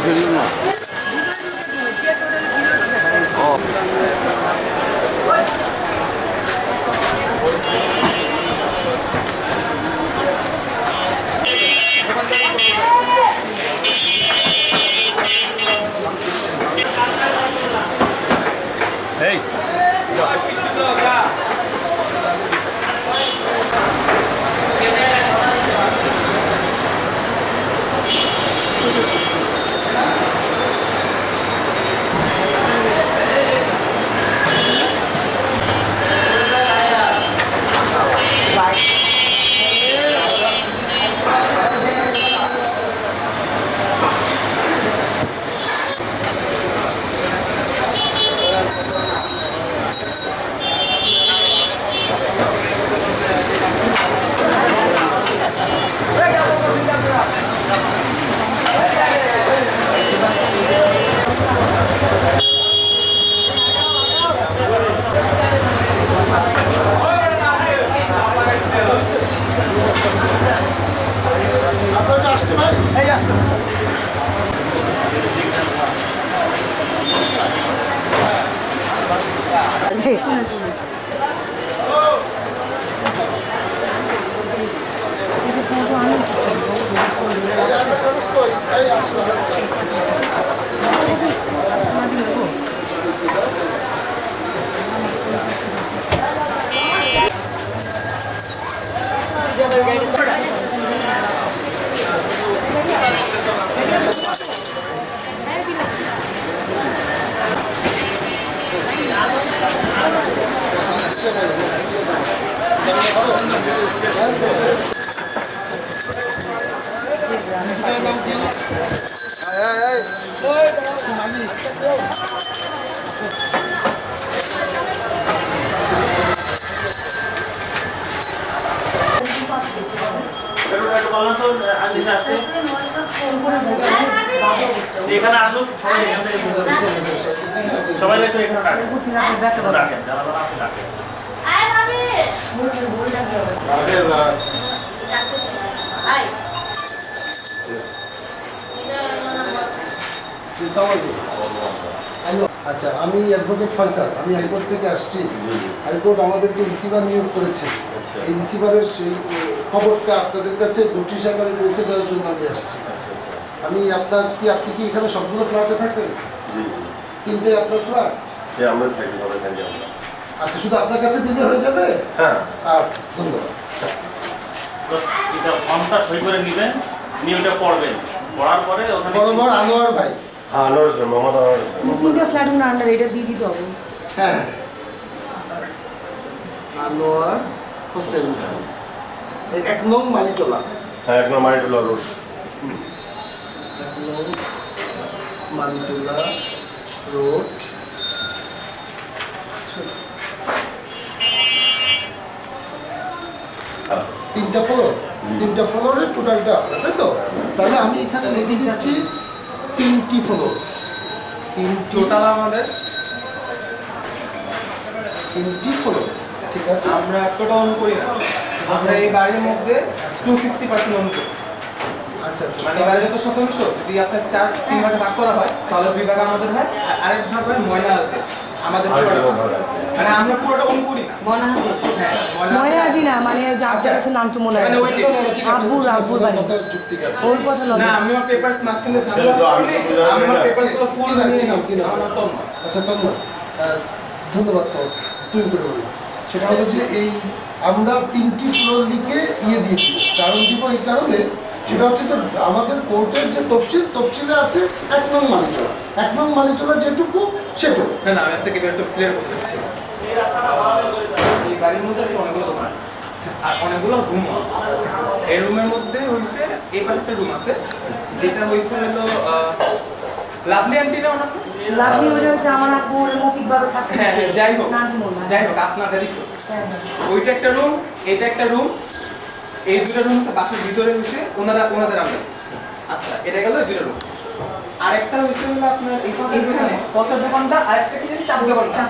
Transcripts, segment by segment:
드셨나? 어. 에이. 야. é isso Thank you. Pero ano ka lang to, ang? এখানে আসুন সবাই এখানে সবাই একটু এখানে ডাকেন ডাকেন যারা যারা ডাকেন আচ্ছা আমি অ্যাডভোকেট ফয়সাল। আমি হাইকোর্ট থেকে আসছি। হাইকোর্ট আমাদেরকে রিসিভার নিয়োগ করেছে। এই রিসিভারের সেই খবরটা আপনাদের কাছে নোটিশ আকারে পৌঁছে দেওয়ার জন্য আমি আসছি। আমি আপনার কি আপনি কি এখানে সবগুলো ফ্ল্যাটে থাকেন তিনটে আপনার ফ্ল্যাট আমরা থাকি আমরা। আচ্ছা শুধু আপনার কাছে দিলে হয়ে যাবে? হ্যাঁ। আচ্ছা ধন্যবাদ। তো এটা ফর্মটা সই করে নেবেন নিয়ে ওটা পড়বেন পড়ার পরে ওখানে বরাবর আনোয়ার ভাই। হ্যাঁ আনোয়ার হোসেন মোহাম্মদ আনোয়ার তিনটে ফ্ল্যাট ওনার আন্ডার এটা দিয়ে দিতে হবে। হ্যাঁ আনোয়ার হোসেন ভাই। এই এক নং মানিটোলা। হ্যাঁ এক নম্বর মানিটুল্লাহ রোড। এক নং মানিটোলা রোড। তিনটা ফ্লোর তিনটা ফ্লোরের টোটালটা তাই তো? তাহলে আমি এখানে লিখে দিচ্ছি তিনটি ফ্লোর তিনটি টোটাল আমাদের? তিনটি ফ্লোর ঠিক আছে? আমরা টোটাল অন করি না। আমরা এই বাড়ির মধ্যে টু সিক্সটি পার্সেন্ট অন করি। আচ্ছা আচ্ছা মানে এবারে যত শতাংশ যদি আপনার চার তিন ভাগে ভাগ করা হয় তাহলে বিভাগ আমাদের হয় আর আরেক ভাগ হয় ময়না হাতে আমাদের আরেকটা পুরোটা- ভাগ আছে। মানে আমরা পুরোটা অন করি না। হ্যাঁ মনে আজি না মানে যার যার কাছে নামটা মনে হয় মানে ওই না, না, না, ঠিক আছে, আব্বুর আব্বুর বাড়ি। কথার যুক্তি আছে ওর কথা না আমি আমার পেপারস মাঝখানে সেটা তো আমি তো বুঝতে আমি আমার পেপারসগুলো ফুল নিয়ে কি কি নাম? আমার নাম তন্ময়। আচ্ছা তন্ময় ধন্যবাদ তো তুই করে সেটা হলো যে এই আমরা তিনটি ফ্লোর লিখে ইয়ে দিয়েছি। কারণ দিব এই কারণে সেটা হচ্ছে যে আমাদের কোর্টের যে তফসিল তফসিলে আছে এক নং মানিচলা এক নং মানিচলা যেটুকু সেটুকু। না না আমি থেকে একটু ক্লিয়ার করতে চাচ্ছি। এই বাড়ির মধ্যে অনেকগুলো দোকান আছে। আর অনেকগুলো রুম আছে। এই রুমের মধ্যে হইছে এই পাশে একটা রুম আছে। যেটা হইছে হলো লাভলি আন্টি না ওনার? লাভলি হচ্ছে আমার আপু ওর মৌখিকভাবে থাকতে হ্যাঁ যাই হোক যাই হোক আপনাদেরই তো। হ্যাঁ, হ্যাঁ। ওইটা একটা রুম এটা একটা রুম এই দুটো রুম হচ্ছে বাসার ভিতরে হচ্ছে ওনারা ওনাদের আমরা আচ্ছা এটা গেল দুটো রুম আরেকটা হচ্ছে হলো আপনার এই এইখানে পচার দোকানটা আরেকটা কি চার চাপ দোকানটা।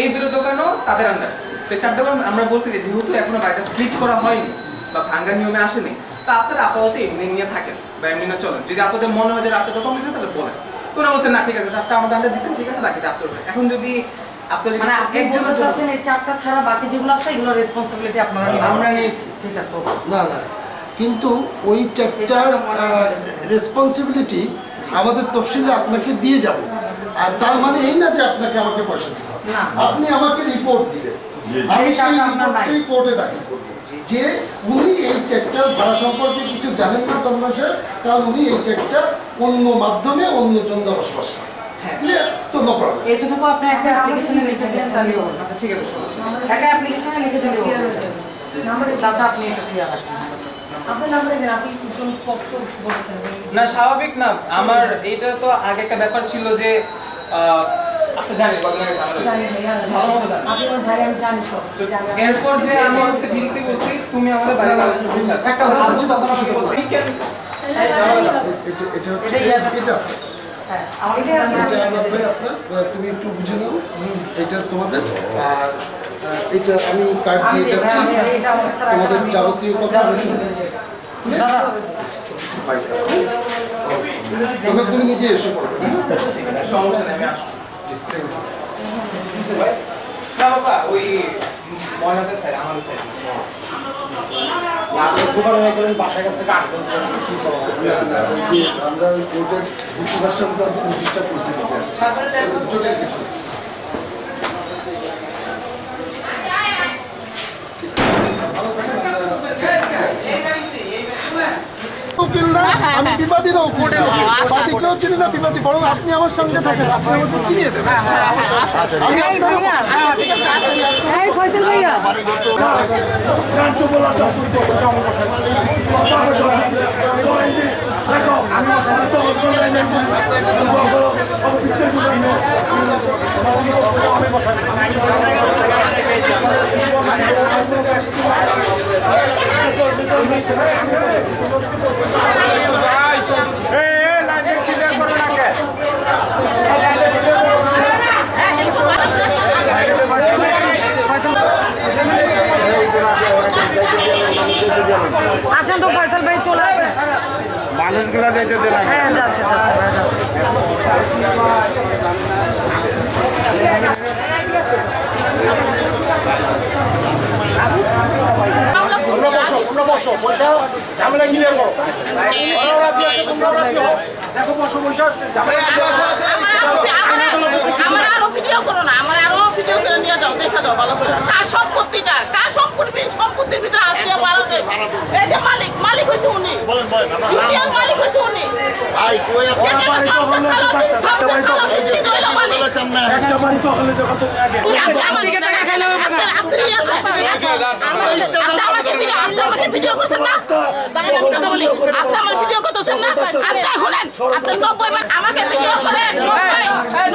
এই দুটো দোকানও তাদের আন্ডার তো চার দোকান আমরা বলছি যে যেহেতু এখনও বাড়িটা স্প্লিট করা হয়নি বা ভাঙ্গার নিয়মে আসেনি তা আপনারা আপাতত এমনি নিয়ে থাকেন বা এমনি না চলেন। যদি আপনাদের মনে হয় যে রাতে দোকান দিতে তাহলে বলেন। তো না বলছেন না ঠিক আছে চারটা আমাদের আন্ডার দিচ্ছেন ঠিক আছে রাখি উপরে। এখন যদি মানে আপনি বলতে চাচ্ছেন এই চারটা ছাড়া বাকি যেগুলো আছে এগুলো রেসপন্সিবিলিটি আপনারা আমরা নিয়েছি। ঠিক আছে না না। কিন্তু ওই চারটার রেসপন্সিবিলিটি আমাদের তফসিলে আপনাকে দিয়ে যাব। আর তার মানে এই না যে আপনাকে আমাকে পয়সা দিতে হবে। আপনি আমাকে রিপোর্ট দিবেন। আমি সেই আপনার নাই। রিপোর্টটাই কোর্টে দাখিল করব। যে উনি এই চেকটার ভাড়া সম্পর্কে কিছু জানেন না তন্ময় সাহেব কারণ উনি এই চেকটা অন্য মাধ্যমে অন্য জন বসবাস করেন। হ্যাঁ। ক্লিয়ার সো নো প্রবলেম এইটুকু আপনি একটা অ্যাপ্লিকেশনে লিখে দেন তাহলেও হবে। আচ্ছা ঠিক আছে একটা অ্যাপ্লিকেশনে লিখে Clear হবে। হয়ে নাম্বারে চাচা আপনি এটা ক্লিয়ার রাখেন না স্বাভাবিক না আমার এটা তো আগে একটা ব্যাপার ছিল যে এরপর যে আমি ওকে বিরক্তি করছি তুমি আমাদের বাড়ি একটা হচ্ছে এটা এটা হ্যাঁ তুমি একটু বুঝে নাও এটা তোমাদের আর এটা আমি কার্ড দিয়ে যাচ্ছি। স্যার তোমাদের যাবতীয় কথা আমি শুনতে তখন তুমি নিজে এসে পড়বে হ্যাঁ সমস্যা নেই আমি আসব। ওই ময়নাদের সাইড আমাদের যে আমরা ওই কোর্টের ডিসিভার সংক্রান্ত নোটিশটা দিতে আসছি। জোটের কিছু না। ভালো থাকেন, আমরা- উকিল না আমি বিবাদী না উকিল। বাদীকেও চিনি না বিবাদী। বরং আপনি আমার সঙ্গে থাকেন আপনি আমাকে চিনিয়ে দেবেন। আমি আপনার এই ফয়সাল ভাইয়া আসেন তো ফয়সাল ভাই চলে আসেন মানুষগুলা যেতে দেন আগে। হ্যাঁ যাচ্ছে যাচ্ছে ভাই, যাচ্ছে। তোমরা বসো তোমরা বসো বসে ঝামেলা ক্লিয়ার করো দেখো বসো বসে করো। সম্পত্তিটা? কার সম্পত্তি সম্পত্তির ভিতরে আজকে ভালো এই যে মালিক মালিক হয়েছে উনি। মালিক হয়েছে উনি। হলো একটা বাড়ি ইয়ে করছেন আপনি আমাকে ভিডিও করছেন না দাঁড়িয়ে কথা বলি আপনি আমার ভিডিও করতেছেন না আপনি শুনেন আপনি নব্বই বার আমাকে ভিডিও করে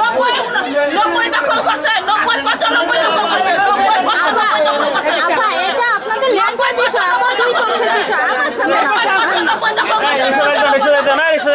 নব্বই নব্বই নব্বই দখল করছেন নব্বই পঁচানব্বই দখল করছেন নব্বই পঁচানব্বই দখল করছেন এটা আপনাদের ল্যান্ডের বিষয় আমার দুই পক্ষের বিষয় আমার সাথে পঁচানব্বই দখল করছেন এসে দেন এসে